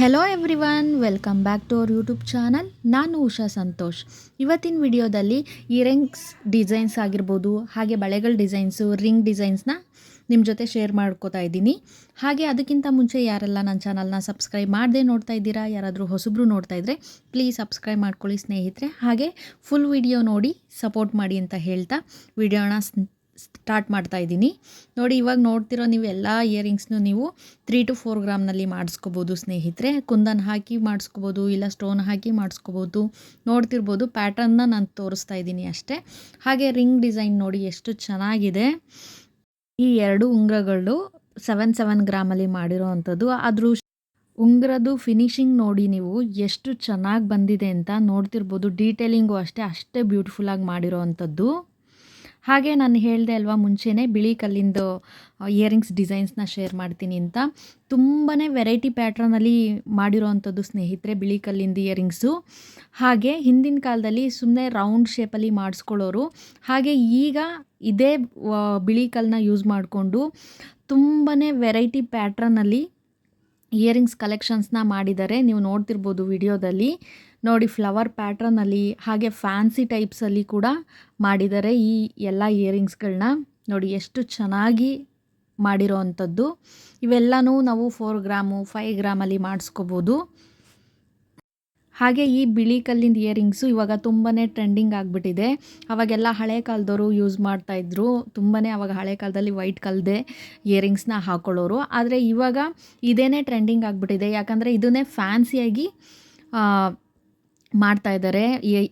Hello everyone welcome back to our YouTube channel ನಾನು ಉಷಾ ಸಂತೋಷ್. ಇವತ್ತಿನ ವಿಡಿಯೋದಲ್ಲಿ ಇಯರಿಂಗ್ಸ್ ಡಿಸೈನ್ಸ್ ಆಗಿರ್ಬೋದು, ಹಾಗೆ ಬಳೆಗಳ ಡಿಸೈನ್ಸು ರಿಂಗ್ ಡಿಸೈನ್ಸ್ನ ನಿಮ್ಮ ಜೊತೆ ಶೇರ್ ಮಾಡ್ಕೋತಾ ಇದ್ದೀನಿ. ಹಾಗೆ ಅದಕ್ಕಿಂತ ಮುಂಚೆ ಯಾರೆಲ್ಲ ನನ್ನ ಚಾನಲ್ನ ಸಬ್ಸ್ಕ್ರೈಬ್ ಮಾಡದೆ ನೋಡ್ತಾ ಇದ್ದೀರಾ, ಯಾರಾದರೂ ಹೊಸಬ್ರು ನೋಡ್ತಾ ಇದ್ದರೆ ಪ್ಲೀಸ್ ಸಬ್ಸ್ಕ್ರೈಬ್ ಮಾಡ್ಕೊಳ್ಳಿ ಸ್ನೇಹಿತರೆ. ಹಾಗೆ ಫುಲ್ ವಿಡಿಯೋ ನೋಡಿ ಸಪೋರ್ಟ್ ಮಾಡಿ ಅಂತ ಹೇಳ್ತಾ ವಿಡಿಯೋನ ಸ್ಟಾರ್ಟ್ ಮಾಡ್ತಾ ಇದ್ದೀನಿ. ನೋಡಿ, ಇವಾಗ ನೋಡ್ತಿರೋ ನೀವು ಎಲ್ಲ ಇಯರಿಂಗ್ಸ್ನು ನೀವು ತ್ರೀ ಟು ಫೋರ್ ಗ್ರಾಮ್ನಲ್ಲಿ ಮಾಡಿಸ್ಕೋಬೋದು ಸ್ನೇಹಿತರೆ. ಕುಂದನ್ ಹಾಕಿ ಮಾಡಿಸ್ಕೋಬೋದು, ಇಲ್ಲ ಸ್ಟೋನ್ ಹಾಕಿ ಮಾಡಿಸ್ಕೋಬೋದು. ನೋಡ್ತಿರ್ಬೋದು ಪ್ಯಾಟರ್ನ್ನ ನಾನು ತೋರಿಸ್ತಾ ಇದ್ದೀನಿ ಅಷ್ಟೇ. ಹಾಗೆ ರಿಂಗ್ ಡಿಸೈನ್ ನೋಡಿ ಎಷ್ಟು ಚೆನ್ನಾಗಿದೆ. ಈ ಎರಡು ಉಂಗ್ರಗಳು ಸೆವೆನ್ ಸೆವೆನ್ ಗ್ರಾಮಲ್ಲಿ ಮಾಡಿರೋ ಅಂಥದ್ದು ಅದ್ರ ಉಂಗುರದ್ದು ಫಿನಿಶಿಂಗ್ ನೋಡಿ ನೀವು ಎಷ್ಟು ಚೆನ್ನಾಗಿ ಬಂದಿದೆ ಅಂತ ನೋಡ್ತಿರ್ಬೋದು. ಡೀಟೇಲಿಂಗು ಅಷ್ಟೇ ಅಷ್ಟೇ ಬ್ಯೂಟಿಫುಲ್ಲಾಗಿ ಮಾಡಿರೋ ಅಂಥದ್ದು ಹಾಗೆ ನಾನು ಹೇಳಿದೆ ಅಲ್ವಾ ಮುಂಚೆನೇ ಬಿಳಿ ಕಲ್ಲಿಂದು ಇಯರಿಂಗ್ಸ್ ಡಿಸೈನ್ಸ್ನ ಶೇರ್ ಮಾಡ್ತೀನಿ ಅಂತ. ತುಂಬಾ ವೆರೈಟಿ ಪ್ಯಾಟ್ರನಲ್ಲಿ ಮಾಡಿರೋವಂಥದ್ದು ಸ್ನೇಹಿತರೆ ಬಿಳಿ ಕಲ್ಲಿಂದ ಇಯರಿಂಗ್ಸು ಹಾಗೆ ಹಿಂದಿನ ಕಾಲದಲ್ಲಿ ಸುಮ್ಮನೆ ರೌಂಡ್ ಶೇಪಲ್ಲಿ ಮಾಡಿಸ್ಕೊಳ್ಳೋರು. ಹಾಗೆ ಈಗ ಇದೇ ಬಿಳಿ ಕಲ್ಲನ್ನ ಯೂಸ್ ಮಾಡಿಕೊಂಡು ತುಂಬಾ ವೆರೈಟಿ ಪ್ಯಾಟ್ರನಲ್ಲಿ ಇಯರಿಂಗ್ಸ್ ಕಲೆಕ್ಷನ್ಸ್ನ ಮಾಡಿದ್ದಾರೆ. ನೀವು ನೋಡ್ತಿರ್ಬೋದು ವಿಡಿಯೋದಲ್ಲಿ ನೋಡಿ ಫ್ಲವರ್ ಪ್ಯಾಟ್ರನಲ್ಲಿ ಹಾಗೆ ಫ್ಯಾನ್ಸಿ ಟೈಪ್ಸಲ್ಲಿ ಕೂಡ ಮಾಡಿದ್ದಾರೆ ಈ ಎಲ್ಲ ಇಯರಿಂಗ್ಸ್ಗಳನ್ನ ನೋಡಿ ಎಷ್ಟು ಚೆನ್ನಾಗಿ ಮಾಡಿರೋ ಅಂಥದ್ದು. ಇವೆಲ್ಲನೂ ನಾವು ಫೋರ್ ಗ್ರಾಮು ಫೈವ್ ಗ್ರಾಮಲ್ಲಿ ಮಾಡಿಸ್ಕೋಬೋದು. ಹಾಗೆ ಈ ಬಿಳಿ ಕಲ್ಲಿಂದ ಇಯರಿಂಗ್ಸು ಇವಾಗ ತುಂಬಾ ಟ್ರೆಂಡಿಂಗ್ ಆಗಿಬಿಟ್ಟಿದೆ. ಅವಾಗೆಲ್ಲ ಹಳೆ ಕಾಲದವರು ಯೂಸ್ ಮಾಡ್ತಾಯಿದ್ರು ತುಂಬಾ ಅವಾಗ ಹಳೆ ಕಾಲದಲ್ಲಿ ವೈಟ್ ಕಲ್ದೆ ಇಯರಿಂಗ್ಸ್ನ ಹಾಕೊಳ್ಳೋರು. ಆದರೆ ಇವಾಗ ಇದೇ ಟ್ರೆಂಡಿಂಗ್ ಆಗಿಬಿಟ್ಟಿದೆ. ಯಾಕಂದರೆ ಇದನ್ನೇ ಫ್ಯಾನ್ಸಿಯಾಗಿ ಮಾಡ್ತಾ ಇದ್ದಾರೆ.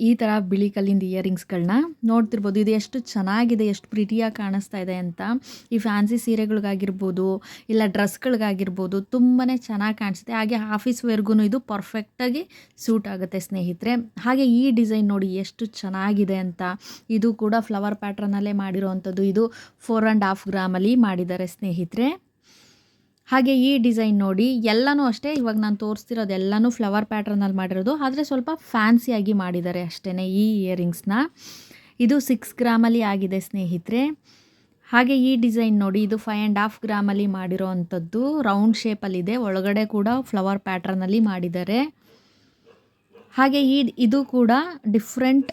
ಈ ಥರ ಬಿಳಿ ಕಲ್ಲಿಂದ ಇಯರಿಂಗ್ಸ್ಗಳನ್ನ ನೋಡ್ತಿರ್ಬೋದು. ಇದು ಎಷ್ಟು ಚೆನ್ನಾಗಿದೆ, ಎಷ್ಟು ಪ್ರಿಟಿಯಾಗಿ ಕಾಣಿಸ್ತಾ ಇದೆ ಅಂತ. ಈ ಫ್ಯಾನ್ಸಿ ಸೀರೆಗಳಿಗಾಗಿರ್ಬೋದು, ಇಲ್ಲ ಡ್ರೆಸ್ಗಳಿಗಾಗಿರ್ಬೋದು ತುಂಬಾ ಚೆನ್ನಾಗಿ ಕಾಣಿಸುತ್ತೆ. ಹಾಗೆ ಆಫೀಸ್ ವೇರ್ಗೂ ಇದು ಪರ್ಫೆಕ್ಟಾಗಿ ಸೂಟ್ ಆಗುತ್ತೆ ಸ್ನೇಹಿತರೆ. ಹಾಗೆ ಈ ಡಿಸೈನ್ ನೋಡಿ ಎಷ್ಟು ಚೆನ್ನಾಗಿದೆ ಅಂತ. ಇದು ಕೂಡ ಫ್ಲವರ್ ಪ್ಯಾಟ್ರನಲ್ಲೇ ಮಾಡಿರೋ ಅಂಥದ್ದು ಇದು ಫೋರ್ ಆ್ಯಂಡ್ ಹಾಫ್ ಗ್ರಾಮಲ್ಲಿ ಮಾಡಿದ್ದಾರೆ ಸ್ನೇಹಿತರೆ. ಹಾಗೆ ಈ ಡಿಸೈನ್ ನೋಡಿ, ಎಲ್ಲನೂ ಅಷ್ಟೇ, ಇವಾಗ ನಾನು ತೋರಿಸ್ತಿರೋದು ಎಲ್ಲನೂ ಫ್ಲವರ್ ಪ್ಯಾಟ್ರನಲ್ಲಿ ಮಾಡಿರೋದು. ಆದರೆ ಸ್ವಲ್ಪ ಫ್ಯಾನ್ಸಿಯಾಗಿ ಮಾಡಿದ್ದಾರೆ ಅಷ್ಟೇ ಈ ಇಯರಿಂಗ್ಸ್ನ ಇದು ಸಿಕ್ಸ್ ಗ್ರಾಮಲ್ಲಿ ಆಗಿದೆ ಸ್ನೇಹಿತರೆ. ಹಾಗೆ ಈ ಡಿಸೈನ್ ನೋಡಿ, ಇದು ಫೈವ್ ಆ್ಯಂಡ್ ಹಾಫ್ ಗ್ರಾಮಲ್ಲಿ ಮಾಡಿರೋ ಅಂಥದ್ದು. ರೌಂಡ್ ಶೇಪಲ್ಲಿದೆ ಒಳಗಡೆ ಕೂಡ ಫ್ಲವರ್ ಪ್ಯಾಟ್ರನಲ್ಲಿ ಮಾಡಿದ್ದಾರೆ. ಹಾಗೆ ಈ, ಇದು ಕೂಡ ಡಿಫ್ರೆಂಟ್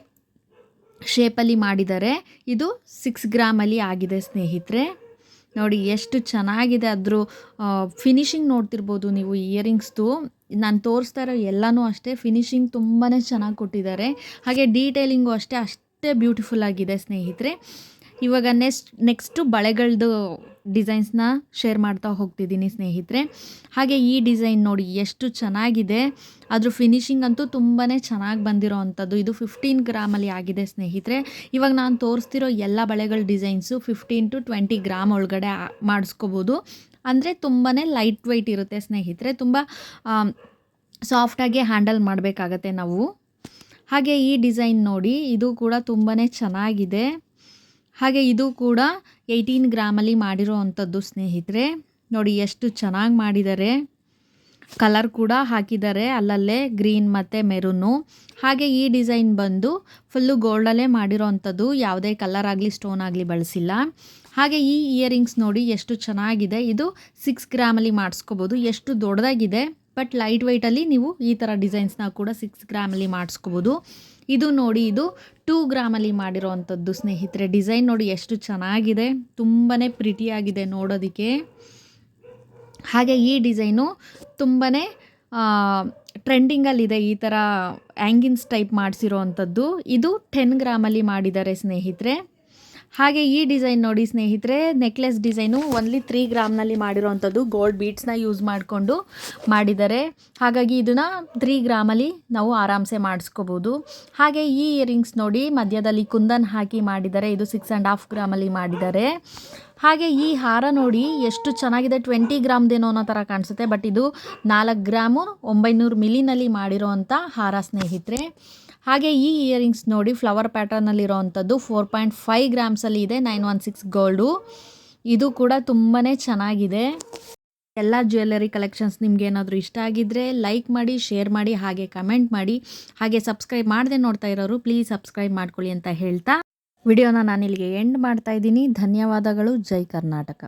ಶೇಪಲ್ಲಿ ಮಾಡಿದ್ದಾರೆ. ಇದು ಸಿಕ್ಸ್ ಗ್ರಾಮಲ್ಲಿ ಆಗಿದೆ ಸ್ನೇಹಿತರೆ. ನೋಡಿ ಎಷ್ಟು ಚೆನ್ನಾಗಿದೆ ಅದ್ರ ಫಿನಿಶಿಂಗ್ ನೋಡ್ತಿರ್ಬೋದು ನೀವು ಇಯರಿಂಗ್ಸ್ದು ನಾನು ತೋರಿಸ್ತಾ ಇರೋ ಎಲ್ಲನೂ ಅಷ್ಟೇ ಫಿನಿಶಿಂಗ್ ತುಂಬಾ ಚೆನ್ನಾಗಿ ಕೊಟ್ಟಿದ್ದಾರೆ. ಹಾಗೆ ಡೀಟೇಲಿಂಗು ಅಷ್ಟೇ ಅಷ್ಟೇ ಬ್ಯೂಟಿಫುಲ್ ಆಗಿದೆ ಸ್ನೇಹಿತರೆ. ಇವಾಗ ನೆಕ್ಸ್ಟ್ ನೆಕ್ಸ್ಟು ಬಳೆಗಳದ್ದು ಡಿಸೈನ್ಸ್ನ ಶೇರ್ ಮಾಡ್ತಾ ಹೋಗ್ತಿದ್ದೀನಿ ಸ್ನೇಹಿತರೆ. ಹಾಗೆ ಈ ಡಿಸೈನ್ ನೋಡಿ ಎಷ್ಟು ಚೆನ್ನಾಗಿದೆ. ಅದ್ರ ಫಿನಿಶಿಂಗ್ ಅಂತೂ ತುಂಬಾ ಚೆನ್ನಾಗಿ ಬಂದಿರೋ ಅಂಥದ್ದು. ಇದು ಫಿಫ್ಟೀನ್ ಗ್ರಾಮಲ್ಲಿ ಆಗಿದೆ ಸ್ನೇಹಿತರೆ. ಇವಾಗ ನಾನು ತೋರಿಸ್ತಿರೋ ಎಲ್ಲ ಬಳೆಗಳ designs fifteen to twenty gram ಒಳಗಡೆ ಮಾಡಿಸ್ಕೋಬೋದು. ಅಂದರೆ ತುಂಬಾ ಲೈಟ್ ವೆಯ್ಟ್ ಇರುತ್ತೆ ಸ್ನೇಹಿತರೆ. ತುಂಬ ಸಾಫ್ಟಾಗಿ ಹ್ಯಾಂಡಲ್ ಮಾಡಬೇಕಾಗತ್ತೆ ನಾವು. ಹಾಗೆ ಈ ಡಿಸೈನ್ ನೋಡಿ ಇದು ಕೂಡ ತುಂಬಾ ಚೆನ್ನಾಗಿದೆ. ಹಾಗೆ ಇದು ಕೂಡ ಏಯ್ಟೀನ್ ಗ್ರಾಮಲ್ಲಿ ಮಾಡಿರೋ ಅಂಥದ್ದು ಸ್ನೇಹಿತರೆ. ನೋಡಿ ಎಷ್ಟು ಚೆನ್ನಾಗಿ ಮಾಡಿದ್ದಾರೆ. ಕಲರ್ ಕೂಡ ಹಾಕಿದ್ದಾರೆ ಅಲ್ಲಲ್ಲೇ ಗ್ರೀನ್ ಮತ್ತು ಮೆರೂನು ಹಾಗೆ ಈ ಡಿಸೈನ್ ಬಂದು ಫುಲ್ಲು ಗೋಲ್ಡಲ್ಲೇ ಮಾಡಿರೋ ಅಂಥದ್ದು ಯಾವುದೇ ಕಲರ್ ಆಗಲಿ ಸ್ಟೋನ್ ಆಗಲಿ ಬಳಸಿಲ್ಲ. ಹಾಗೆ ಈ ಇಯರಿಂಗ್ಸ್ ನೋಡಿ ಎಷ್ಟು ಚೆನ್ನಾಗಿದೆ. ಇದು ಸಿಕ್ಸ್ ಗ್ರಾಮಲ್ಲಿ ಮಾಡಿಸ್ಕೋಬೋದು. ಎಷ್ಟು ದೊಡ್ಡದಾಗಿದೆ. ಬಟ್ ಲೈಟ್ ವೆಯ್ಟಲ್ಲಿ ನೀವು ಈ ಥರ ಡಿಸೈನ್ಸ್ನ ಕೂಡ ಸಿಕ್ಸ್ ಗ್ರಾಮಲ್ಲಿ ಮಾಡಿಸ್ಕೋಬೋದು. ಇದು ನೋಡಿ ಇದು ಟೂ ಗ್ರಾಮಲ್ಲಿ ಮಾಡಿರೋವಂಥದ್ದು ಸ್ನೇಹಿತರೆ. ಡಿಸೈನ್ ನೋಡಿ ಎಷ್ಟು ಚೆನ್ನಾಗಿದೆ. ತುಂಬಾ ಪ್ರಿಟಿಯಾಗಿದೆ ನೋಡೋದಕ್ಕೆ. ಹಾಗೆ ಈ ಡಿಸೈನು ತುಂಬಾ ಟ್ರೆಂಡಿಂಗಲ್ಲಿದೆ ಈ ಥರ ಆ್ಯಂಗಿನ್ಸ್ ಟೈಪ್ ಮಾಡಿಸಿರೋ ಅಂಥದ್ದು ಇದು ಟೆನ್ ಗ್ರಾಮಲ್ಲಿ ಮಾಡಿದ್ದಾರೆ ಸ್ನೇಹಿತರೆ. ಹಾಗೆ ಈ ಡಿಸೈನ್ ನೋಡಿ ಸ್ನೇಹಿತರೆ ನೆಕ್ಲೆಸ್ ಡಿಸೈನು ಒನ್ಲಿ ತ್ರೀ ಗ್ರಾಮ್ನಲ್ಲಿ ಮಾಡಿರೋವಂಥದ್ದು. ಗೋಲ್ಡ್ ಬೀಟ್ಸ್ನ ಯೂಸ್ ಮಾಡಿಕೊಂಡು ಮಾಡಿದ್ದಾರೆ ಹಾಗಾಗಿ ಇದನ್ನು ತ್ರೀ ಗ್ರಾಮಲ್ಲಿ ನಾವು ಆರಾಮ್ಸೆ ಮಾಡಿಸ್ಕೋಬೋದು. ಹಾಗೆ ಈ ಇಯರಿಂಗ್ಸ್ ನೋಡಿ ಮಧ್ಯದಲ್ಲಿ ಕುಂದನ್ ಹಾಕಿ ಮಾಡಿದ್ದಾರೆ ಇದು ಸಿಕ್ಸ್ ಆ್ಯಂಡ್ ಹಾಫ್ ಗ್ರಾಮಲ್ಲಿ ಮಾಡಿದ್ದಾರೆ ಹಾಗೆ ಈ ಹಾರ ನೋಡಿ ಎಷ್ಟು ಚೆನ್ನಾಗಿದೆ. ಟ್ವೆಂಟಿ ಗ್ರಾಮ್ದೇನೋ ಅನ್ನೋ ಥರ ಕಾಣಿಸುತ್ತೆ ಬಟ್ ಇದು ನಾಲ್ಕು ಗ್ರಾಮು ಒಂಬೈನೂರು ಮಿಲಿನಲ್ಲಿ ಮಾಡಿರೋ ಅಂಥ ಹಾರ ಸ್ನೇಹಿತರೆ. ಹಾಗೆ ಈ ಇಯರಿಂಗ್ಸ್ ನೋಡಿ ಫ್ಲವರ್ ಪ್ಯಾಟರ್ನಲ್ಲಿರೋ ಅಂಥದ್ದು ಫೋರ್ ಪಾಯಿಂಟ್ ಫೈವ್ ಗ್ರಾಮ್ಸಲ್ಲಿ ಇದೆ ನೈನ್ ಒನ್ ಸಿಕ್ಸ್ ಗೋಲ್ಡು ಇದು ಕೂಡ ತುಂಬಾ ಚೆನ್ನಾಗಿದೆ. ಎಲ್ಲ ಜ್ಯುವೆಲ್ಲರಿ ಕಲೆಕ್ಷನ್ಸ್ ನಿಮ್ಗೆ ಏನಾದರೂ ಇಷ್ಟ ಆಗಿದ್ದರೆ ಲೈಕ್ ಮಾಡಿ ಶೇರ್ ಮಾಡಿ, ಹಾಗೆ ಕಮೆಂಟ್ ಮಾಡಿ. ಹಾಗೆ ಸಬ್ಸ್ಕ್ರೈಬ್ ಮಾಡದೆ ನೋಡ್ತಾ ಇರೋರು ಪ್ಲೀಸ್ ಸಬ್ಸ್ಕ್ರೈಬ್ ಮಾಡ್ಕೊಳ್ಳಿ ಅಂತ ಹೇಳ್ತಾ. ವಿಡಿಯೋನ ನಾನು ಇಲ್ಲಿಗೆ ಎಂಡ್ ಮಾಡ್ತಾ ಇದ್ದೀನಿ. ಧನ್ಯವಾದಗಳು. ಜೈ ಕರ್ನಾಟಕ.